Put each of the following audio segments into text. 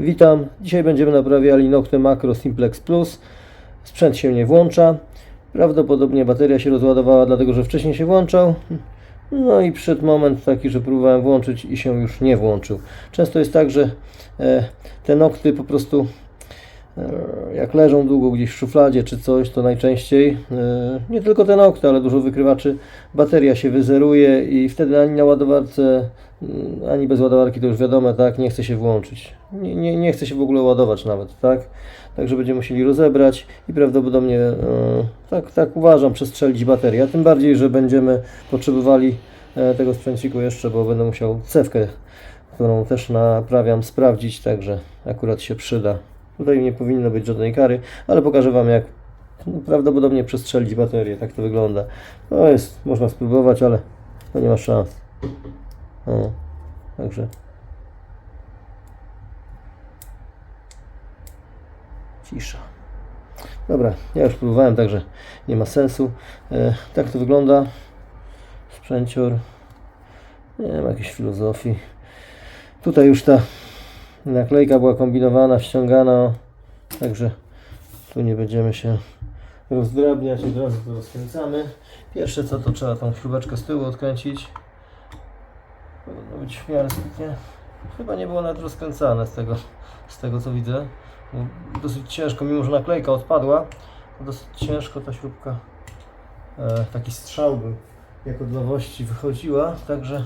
Witam. Dzisiaj będziemy naprawiali Nocte Macro Simplex Plus. Sprzęt się nie włącza. Prawdopodobnie bateria się rozładowała, dlatego że wcześniej się włączał. No i przyszedł moment taki, że próbowałem włączyć i się już nie włączył. Często jest tak, że e, te nokty po prostu jak leżą długo gdzieś w szufladzie czy coś, to najczęściej e, nie tylko te nokty, ale dużo wykrywaczy, bateria się wyzeruje i wtedy ani na ładowarce, mm, ani bez ładowarki to już wiadomo, tak, nie chce się włączyć. Nie, nie, nie chce się w ogóle ładować nawet, tak? Także będziemy musieli rozebrać i prawdopodobnie, e, tak, tak uważam, przestrzelić baterię. Tym bardziej, że będziemy potrzebowali e, tego sprzęciku jeszcze, bo będę musiał cewkę, którą też naprawiam, sprawdzić, także akurat się przyda. Tutaj nie powinno być żadnej kary, ale pokażę Wam jak prawdopodobnie przestrzelić baterię. Tak to wygląda. No jest, można spróbować, ale to nie ma szans. O, także cisza. Dobra, ja już próbowałem, także nie ma sensu. E, tak to wygląda. Sprzęcior. Nie ma jakiejś filozofii. Tutaj już ta naklejka była kombinowana, ściągana, także tu nie będziemy się rozdrabniać, od razu to rozkręcamy. Pierwsze co to trzeba tą śrubeczkę z tyłu odkręcić. Powinno być w miarę sprytnie. Chyba nie było nawet rozkręcane z tego, z tego co widzę. Dosyć ciężko, mimo że naklejka odpadła, to dosyć ciężko ta śrubka, e, taki strzał by jako nowości wychodziła, także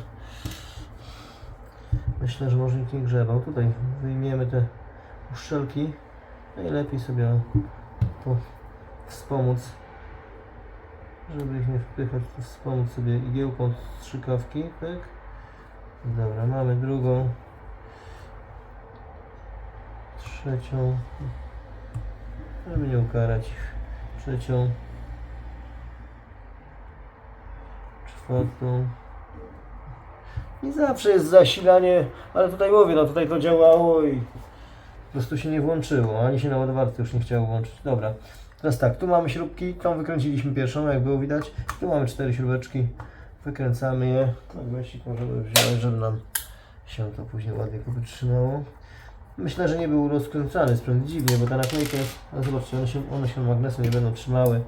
myślę, że może nikt nie grzebał. Tutaj wyjmiemy te uszczelki, najlepiej sobie to wspomóc, żeby ich nie wpychać, to wspomóc sobie igiełką od strzykawki, tak? Dobra, mamy drugą, trzecią, żeby nie ukarać ich, trzecią, czwartą. Nie zawsze jest zasilanie, ale tutaj mówię, no tutaj to działało i po prostu się nie włączyło, ani się na ładowarce już nie chciało włączyć. Dobra, teraz tak, tu mamy śrubki, tą wykręciliśmy pierwszą, jak było widać. Tu mamy cztery śrubeczki, wykręcamy je. Magnesik możemy wziąć, żeby nam się to później ładnie wytrzymało. Myślę, że nie był rozkręcany sprzęt dziwnie, bo ta naklejka jest, no zobaczcie, one się, one się magnesem nie będą trzymały.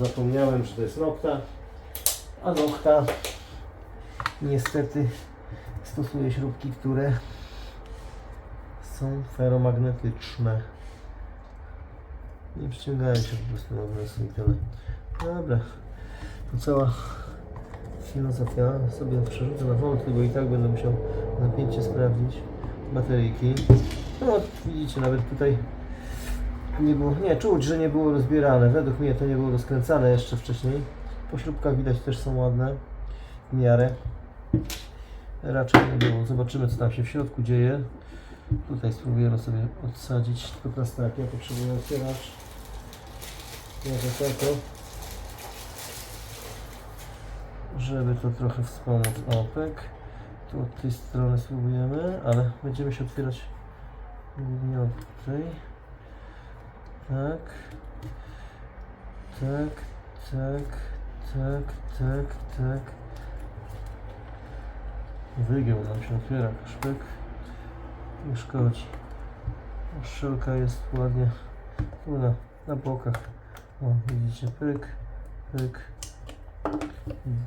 Zapomniałem, że to jest nokta, a nokta niestety stosuje śrubki, które są feromagnetyczne. Nie przyciągają się po prostu magnesem i tyle. Dobra, to cała filozofia. Sobie przerzucę na wątki, bo i tak będę musiał napięcie sprawdzić bateryjki. No widzicie, nawet tutaj nie było, nie, czuć, że nie było rozbierane. Według mnie to nie było rozkręcane jeszcze wcześniej. Po śrubkach widać też są ładne w miarę. Raczej nie było. Zobaczymy co tam się w środku dzieje. Tutaj spróbujemy sobie odsadzić. Tylko tak, ja potrzebuję otwieracz. Może tako. Żeby to trochę wspomóc opek. Tu od tej strony spróbujemy, ale będziemy się otwierać głównie od tej. Tak. Tak, tak, tak, tak, tak. Wygiął nam się otwiera szpyk. Nie szkodzi. Szczelka jest ładnie tu na, na bokach. O, widzicie, pyk, pyk.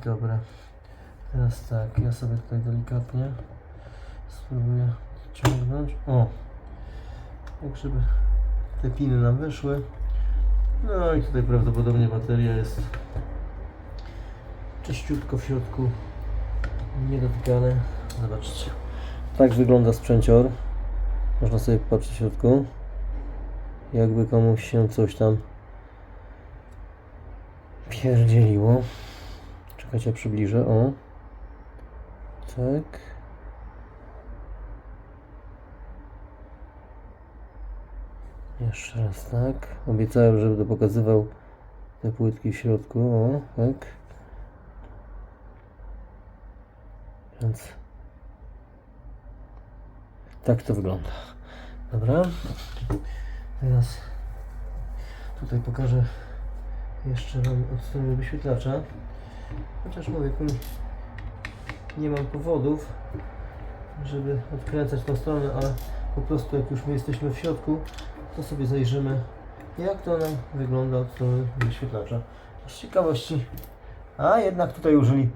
Dobra. Teraz tak, ja sobie tutaj delikatnie spróbuję ciągnąć. O! Tak, żeby te piny nam wyszły. No i tutaj prawdopodobnie bateria jest czyściutko w środku niedotykane. Zobaczcie. Tak wygląda sprzęcior. Można sobie popatrzeć w środku. Jakby komuś się coś tam pierdzieliło. Czekajcie, przybliżę. O. Tak. Jeszcze raz tak. Obiecałem, że będę pokazywał te płytki w środku. O, tak. Więc tak to wygląda. Dobra. Teraz tutaj pokażę jeszcze Wam od strony wyświetlacza. Chociaż mówię, tu nie mam powodów, żeby odkręcać tą stronę, ale po prostu jak już my jesteśmy w środku, to sobie zajrzymy, jak to nam wygląda od strony wyświetlacza. Z ciekawości, a jednak tutaj użyli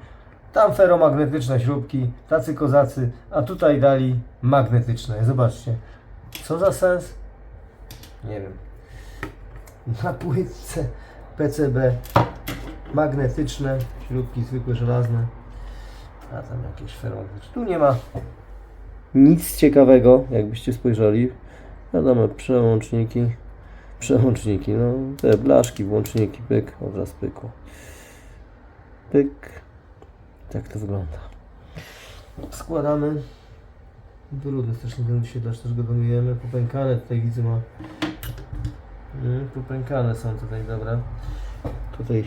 tam feromagnetyczne śrubki, tacy kozacy, a tutaj dali magnetyczne. Zobaczcie, co za sens? Nie wiem. Na płytce PCB magnetyczne, śrubki zwykłe żelazne, a tam jakieś feromagnetyczne. Tu nie ma nic ciekawego, jakbyście spojrzeli. Wiadomo, przełączniki, przełączniki, no te blaszki, włączniki, pyk, obraz pykło. Pyk. Tak to wygląda. Składamy. Brudy też nie ten wyświetlacz też go donujemy. Popękane tutaj widzę ma. Mm, popękane są tutaj, dobra. Tutaj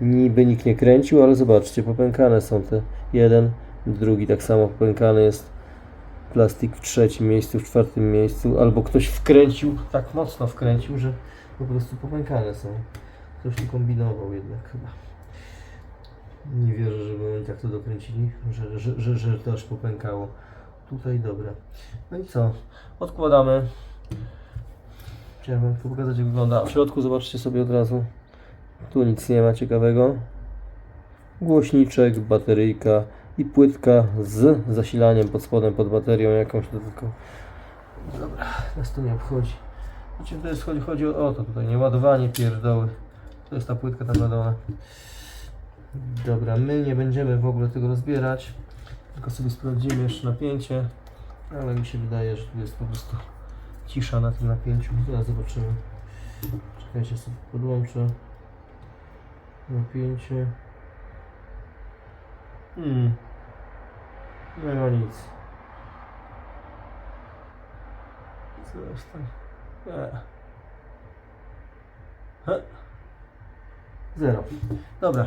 niby nikt nie kręcił, ale zobaczcie, popękane są te. Jeden, drugi tak samo popękany jest. Plastik w trzecim miejscu, w czwartym miejscu. Albo ktoś wkręcił, tak mocno wkręcił, że po prostu popękane są. Ktoś tu kombinował jednak chyba. Nie wierzę, żeby oni tak to dokręcili, że, że, że, że to aż popękało. Tutaj dobra. No i co? Odkładamy. Chciałem wam pokazać jak wygląda. W środku zobaczcie sobie od razu. Tu nic nie ma ciekawego. Głośniczek, bateryjka i płytka z zasilaniem pod spodem, pod baterią jakąś dodatkową. Dobra, nas to nie obchodzi. Znaczy to jest, chodzi, chodzi o, o to tutaj, nie ładowanie pierdoły. To jest ta płytka tam na dole. Dobra, my nie będziemy w ogóle tego rozbierać, tylko sobie sprawdzimy jeszcze napięcie, ale mi się wydaje, że tu jest po prostu cisza na tym napięciu. Zaraz zobaczymy. Czekajcie, sobie podłączę. Napięcie. Hmm. Nie ma nic. Zresztą. Nie. He. Zero. Dobra.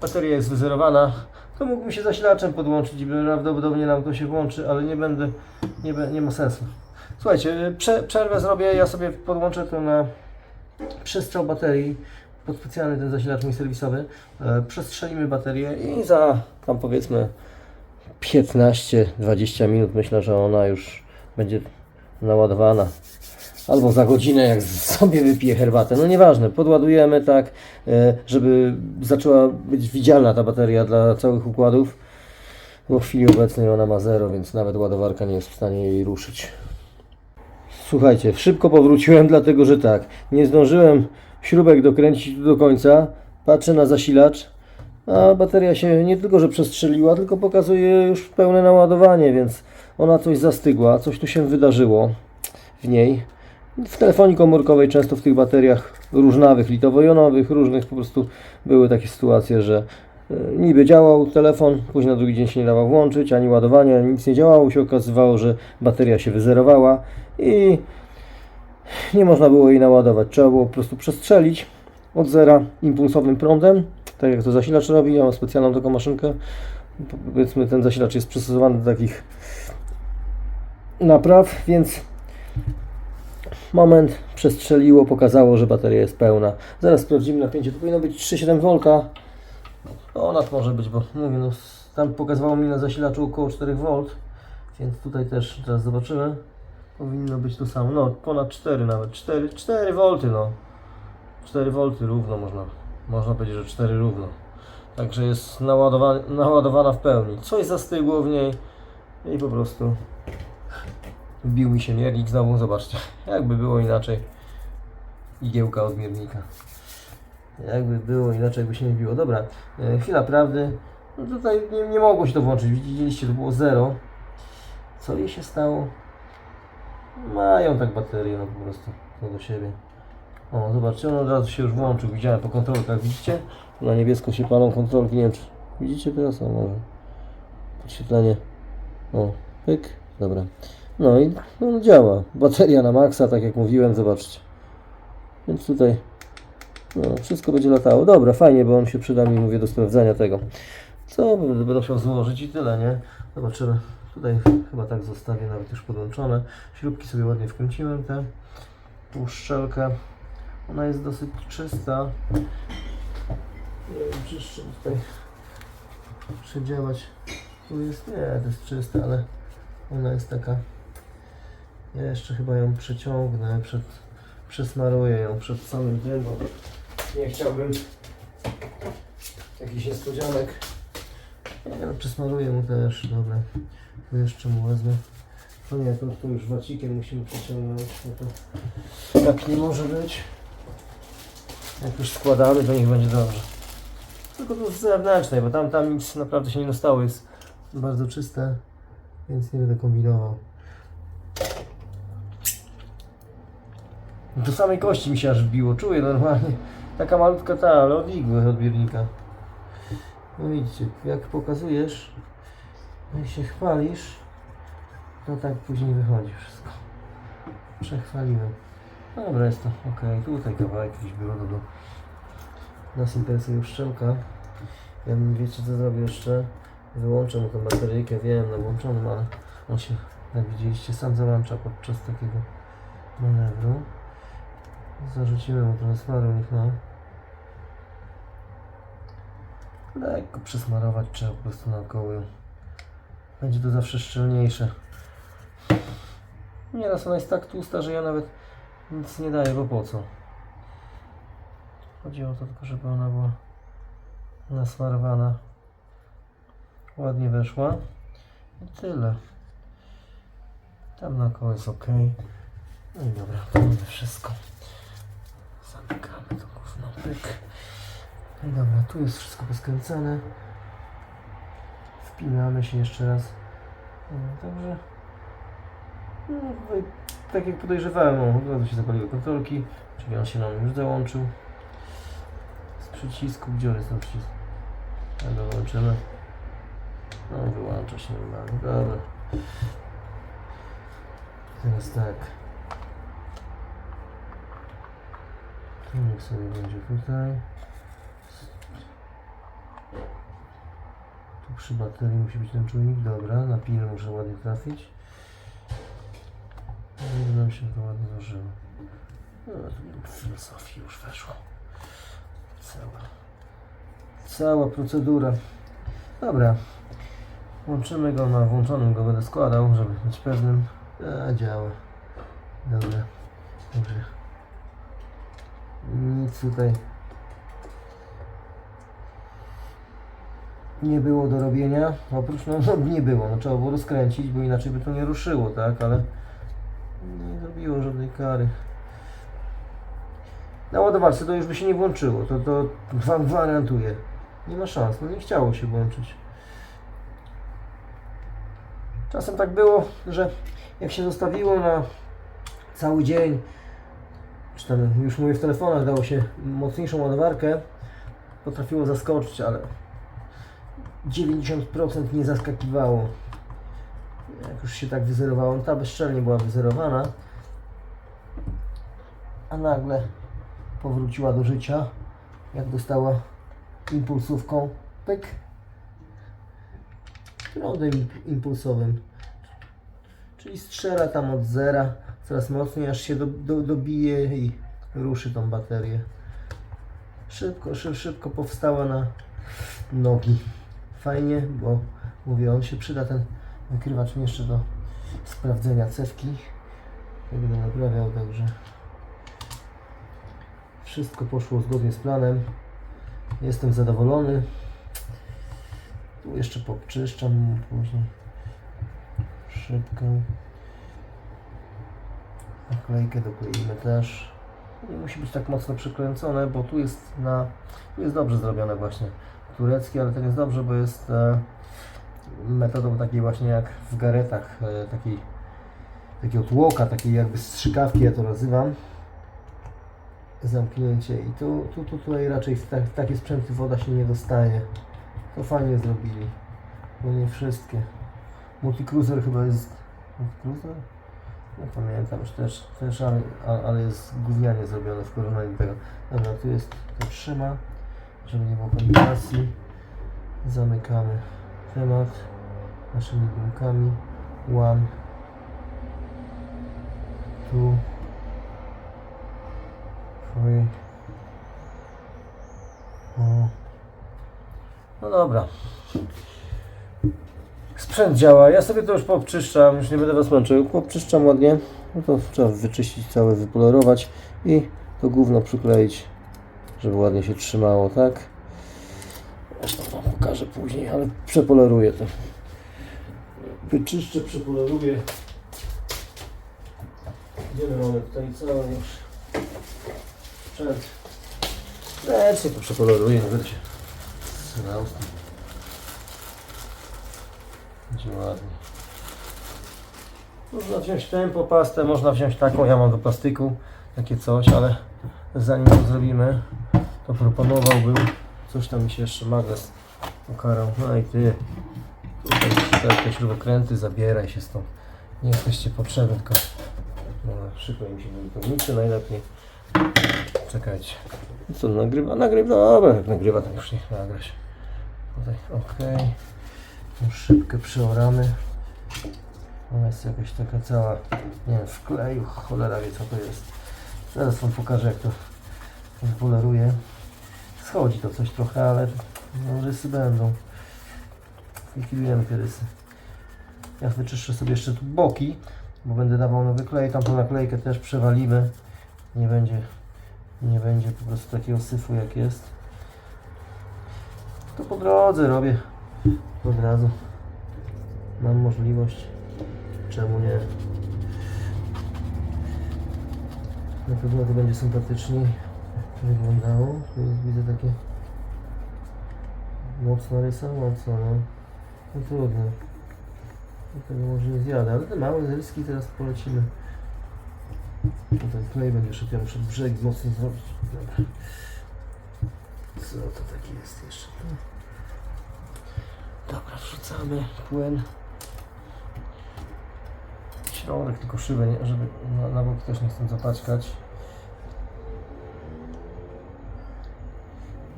Bateria jest wyzerowana. To mógłbym się zasilaczem podłączyć i prawdopodobnie nam to się włączy, ale nie będę, nie, nie ma sensu. Słuchajcie, prze, przerwę zrobię, ja sobie podłączę to na przestrzał baterii pod specjalny ten zasilacz mój serwisowy. E, przestrzelimy baterię i za tam powiedzmy 15-20 minut myślę, że ona już będzie naładowana. Albo za godzinę, jak sobie wypiję herbatę. No nieważne, podładujemy tak, e, żeby zaczęła być widzialna ta bateria dla całych układów. Bo w chwili obecnej ona ma zero, więc nawet ładowarka nie jest w stanie jej ruszyć. Słuchajcie, szybko powróciłem, dlatego że tak, nie zdążyłem śrubek dokręcić do końca. Patrzę na zasilacz, a bateria się nie tylko, że przestrzeliła, tylko pokazuje już pełne naładowanie, więc ona coś zastygła, coś tu się wydarzyło w niej. W telefonii komórkowej często w tych bateriach różnawych, litowo-jonowych, różnych po prostu były takie sytuacje, że e, niby działał telefon, później na drugi dzień się nie dawał włączyć, ani ładowania, nic nie działało, się okazywało, że bateria się wyzerowała i nie można było jej naładować. Trzeba było po prostu przestrzelić od zera impulsowym prądem, tak jak to zasilacz robi. Ja mam specjalną taką maszynkę. Powiedzmy, ten zasilacz jest przystosowany do takich napraw, więc moment przestrzeliło, pokazało, że bateria jest pełna. Zaraz sprawdzimy napięcie. To powinno być 3,7 V. No, nad może być, bo mówię, no, tam pokazywało mi na zasilaczu około 4 V, więc tutaj też teraz zobaczymy. Powinno być to samo. No, ponad 4 nawet. 4, 4 V, no. 4 V równo można. Można powiedzieć, że 4 równo. Także jest naładowana, naładowana w pełni. Coś zastygło w niej i po prostu wbił mi się miernik znowu. Zobaczcie, jakby było inaczej. Igiełka od miernika. Jakby było inaczej, by się nie biło. Dobra, e, chwila prawdy. No tutaj nie, nie mogło się to włączyć. Widzieliście, to było 0. Co jej się stało? Mają tak baterię, no po prostu to do siebie. O, zobaczcie, on od razu się już włączył. Widziałem po kontrolkach, widzicie? Na niebiesko się palą kontrolki, nie wiem czy widzicie teraz? O, może. Podświetlenie. O, pyk, dobra. No i no, działa. Bateria na maksa, tak jak mówiłem, zobaczcie. Więc tutaj no, wszystko będzie latało. Dobra, fajnie, bo on się przyda mi, mówię, do sprawdzania tego. Co będę musiał złożyć i tyle, nie? Zobaczymy. Tutaj chyba tak zostawię nawet już podłączone. Śrubki sobie ładnie wkręciłem, tę tą szczelkę. Ona jest dosyć czysta. Nie wiem, czy jeszcze tutaj przedziałać. Tu jest, nie, to jest czyste, ale ona jest taka Ja jeszcze chyba ją przeciągnę, przed, przesmaruję ją przed samym tym, bo nie chciałbym jakichś niespodzianek. Nie no, przesmaruję mu też, dobra. Tu jeszcze mu wezmę. To nie, to, to już wacikiem musimy przeciągnąć, no to tak nie może być. Jak już składamy, to niech będzie dobrze. Tylko to z zewnętrznej, bo tam, tam nic naprawdę się nie dostało, jest bardzo czyste, więc nie będę kombinował. Do samej kości mi się aż wbiło, czuję normalnie. Taka malutka ta, ale od igły odbiernika. No widzicie, jak pokazujesz, jak się chwalisz, to tak później wychodzi wszystko. Przechwaliłem. Dobra, jest to ok. Tutaj kawałek jakiś było do do- Nas interesuje uszczelka. Ja bym, wiecie co zrobię jeszcze? Wyłączę mu tą bateryjkę, wiem, na włączonym, ale on się, jak widzieliście, sam załącza podczas takiego manewru. Zarzucimy mu smaru, niech ma. Lekko przesmarować trzeba po prostu naokoło. Będzie to zawsze szczelniejsze. Nieraz ona jest tak tłusta, że ja nawet nic nie daję, bo po co? Chodzi o to tylko, żeby ona była nasmarowana. Ładnie weszła. I tyle. Tam na koło jest ok. No i dobra, to mamy wszystko. Zamykamy to gówno. Pyk. No dobra, tu jest wszystko poskręcane. Wpinamy się jeszcze raz. No, także no, tak jak podejrzewałem, o, od razu się zapaliły kontrolki, czyli on się nam już załączył. Z przycisku, gdzie on jest ten przycisk? Tak go włączymy. No, wyłącza się normalnie. Dobra. Teraz tak. Niech sobie będzie tutaj. Tu przy baterii musi być ten czujnik. Dobra, na pile muszę ładnie trafić. Żeby nam się to ładnie złożyło. No, tu filozofii już weszło. Cała. Cała procedura. Dobra. Łączymy go na włączonym, go będę składał, żeby być pewnym. A, działa. Dobra. Dobrze. Nic tutaj nie było do robienia. Oprócz, no, no nie było, no trzeba było rozkręcić, bo inaczej by to nie ruszyło, tak, ale nie zrobiło żadnej kary. Na ładowarce to już by się nie włączyło, to, to Wam gwarantuję. Nie ma szans, no nie chciało się włączyć. Czasem tak było, że jak się zostawiło na cały dzień, czy tam już mówię w telefonach dało się mocniejszą ładowarkę, potrafiło zaskoczyć, ale 90% nie zaskakiwało. Jak już się tak wyzerowało, no ta bezczelnie była wyzerowana, a nagle powróciła do życia, jak dostała impulsówką, pyk, prądem impulsowym. Czyli strzela tam od zera coraz mocniej, aż się do, do, dobije i ruszy tą baterię. Szybko, szy, szybko powstała na nogi. Fajnie, bo mówię, on się przyda ten wykrywacz jeszcze do sprawdzenia cewki. Ja będę naprawiał, także wszystko poszło zgodnie z planem. Jestem zadowolony. Tu jeszcze poczyszczam później. Szybko. Naklejkę dokleimy też. Nie musi być tak mocno przykręcone, bo tu jest na... Tu jest dobrze zrobione właśnie tureckie, ale nie jest dobrze, bo jest e, metodą takiej właśnie jak w garetach, e, takiej takiego tłoka, takiej jakby strzykawki, ja to nazywam. Zamknięcie i tu, tu, tu tutaj raczej w, ta, w takie sprzęty woda się nie dostaje. To fajnie zrobili, bo nie wszystkie. Multicruiser chyba jest... Multicruiser? Pamiętam już też, ale, a- ale jest gównianie zrobione w porównaniu do tego. Dobra, tu jest, to trzyma, żeby nie było kombinacji. Zamykamy temat naszymi gumkami. One, two, three. No dobra. Sprzęt działa. Ja sobie to już popczyszczam, już nie będę Was męczył. Popczyszczam ładnie. no to trzeba wyczyścić całe, wypolerować i to gówno przykleić, żeby ładnie się trzymało, tak? Zresztą Wam pokażę później, ale przepoleruję to. Wyczyszczę, przepoleruję. Gdzie my mamy tutaj cały już sprzęt. Lecnie to przepoleruję, nie będę się zsunął. Będzie ładnie. Można wziąć tempo pastę, można wziąć taką, ja mam do plastyku, takie coś, ale zanim to zrobimy, to proponowałbym, coś tam mi się jeszcze magnes ukarał, no i ty, tutaj te, śrubokręty, zabieraj się stąd, nie jesteście potrzebni, tylko no, szybko mi się wypełnicie najlepiej, czekajcie, co nagrywa, nagrywa, dobra, nagrywa to już niech nagra się, tutaj, okej, okay. Szybkę przeoramy, ona jest jakaś taka cała, nie wiem, w kleju, cholera wie co to jest. Zaraz Wam pokażę jak to wypoleruje. Schodzi to coś trochę, ale no, rysy będą. Likwidujemy te rysy. Ja wyczyszczę sobie jeszcze tu boki, bo będę dawał nowy klej. Tamtą naklejkę też przewalimy. Nie będzie, nie będzie po prostu takiego syfu jak jest. To po drodze robię od razu. Mam możliwość. Czemu nie? Na pewno to będzie sympatycznie wyglądało. Tu jest, widzę takie mocno, no. No trudno. Ja Tego może nie zjadę, ale te małe ryski teraz polecimy. Tutaj klej będzie szedł, ja muszę brzeg mocno zrobić. Dobra. Co to takie jest jeszcze? Dobra, wrzucamy płyn środek, tylko szybę, nie, żeby na, na bok też nie chcę zapaczkać.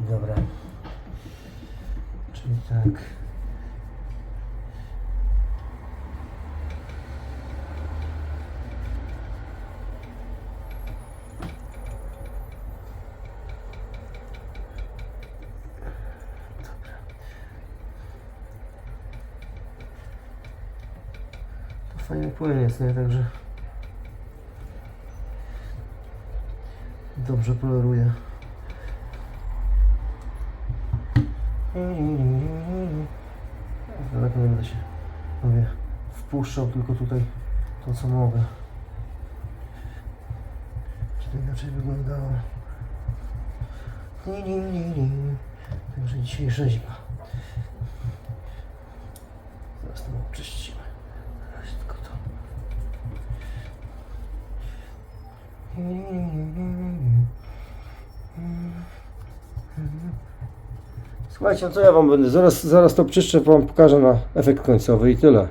Dobra. Czyli tak. Fajny płyn jest, nie? Także dobrze poleruje. Daleko nie będę się mówię, wpuszczał tylko tutaj to co mogę. Czy inaczej wyglądało? Także dzisiaj rzeźba. Słuchajcie, no co ja wam będę? Zaraz, zaraz to czyszczę, wam pokażę na efekt końcowy i tyle.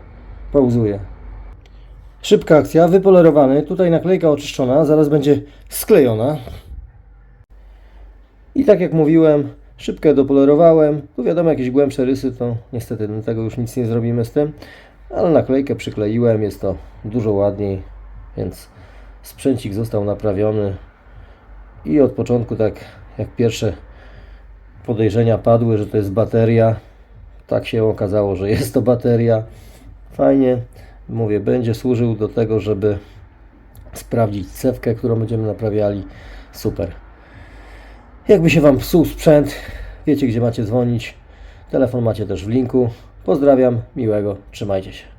Pauzuję. Szybka akcja, wypolerowany. Tutaj naklejka oczyszczona, zaraz będzie sklejona. I tak jak mówiłem, szybkę dopolerowałem. Tu wiadomo, jakieś głębsze rysy, to niestety do tego już nic nie zrobimy z tym. Ale naklejkę przykleiłem, jest to dużo ładniej, więc sprzęcik został naprawiony. I od początku, tak jak pierwsze podejrzenia padły, że to jest bateria. Tak się okazało, że jest to bateria. Fajnie, mówię, będzie służył do tego, żeby sprawdzić cewkę, którą będziemy naprawiali. Super. Jakby się Wam psuł sprzęt, wiecie gdzie macie dzwonić. Telefon macie też w linku. Pozdrawiam, miłego, trzymajcie się.